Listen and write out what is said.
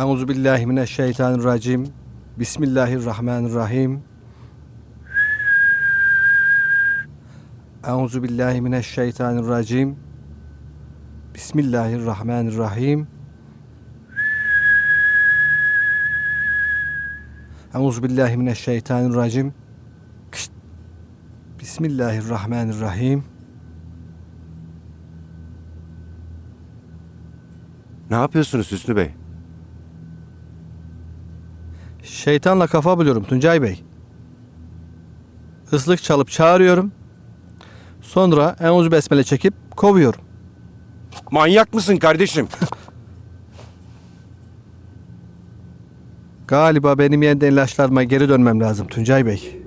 Euzu billahi mineşşeytanirracim. Bismillahirrahmanirrahim. Euzu billahi mineşşeytanirracim. Bismillahirrahmanirrahim. Euzu billahi mineşşeytanirracim. Bismillahirrahmanirrahim. Ne yapıyorsunuz Hüsnü Bey? Şeytanla kafa buluyorum Tuncay Bey. Islık çalıp çağırıyorum. Sonra Euzu besmele çekip kovuyorum. Manyak mısın kardeşim? Galiba benim yeniden ilaçlarıma geri dönmem lazım Tuncay Bey.